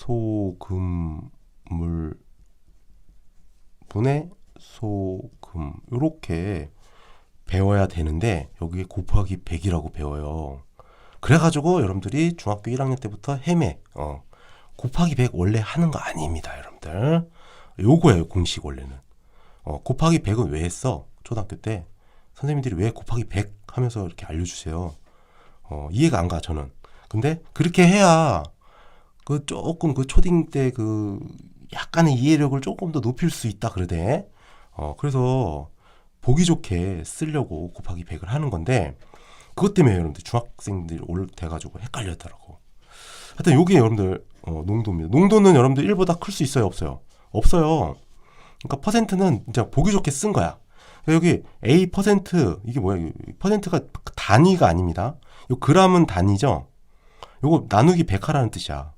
소금물 분의 소금 요렇게 배워야 되는데 여기에 곱하기 100이라고 배워요. 그래가지고 여러분들이 중학교 1학년 때부터 헤매. 어. 곱하기 100 원래 하는 거 아닙니다, 여러분들. 요거예요, 공식 원래는. 어, 곱하기 100은 왜 했어? 초등학교 때 선생님들이 왜 곱하기 100 하면서 이렇게 알려주세요. 어, 이해가 안 가, 저는. 근데 그렇게 해야 그 조금 그 초딩 때 그 약간의 이해력을 조금 더 높일 수 있다 그러대. 어, 그래서 보기 좋게 쓰려고 곱하기 100을 하는 건데 그것 때문에 여러분들 중학생들이 올 돼가지고 헷갈렸더라고. 하여튼 요게 여러분들 어, 농도입니다. 농도는 여러분들 1보다 클 수 있어요, 없어요? 없어요. 그러니까 퍼센트는 진짜 보기 좋게 쓴 거야. 여기 A 퍼센트 이게 뭐야? 이 퍼센트가 단위가 아닙니다. 요 그램은 단위죠. 요거 나누기 100하라는 뜻이야.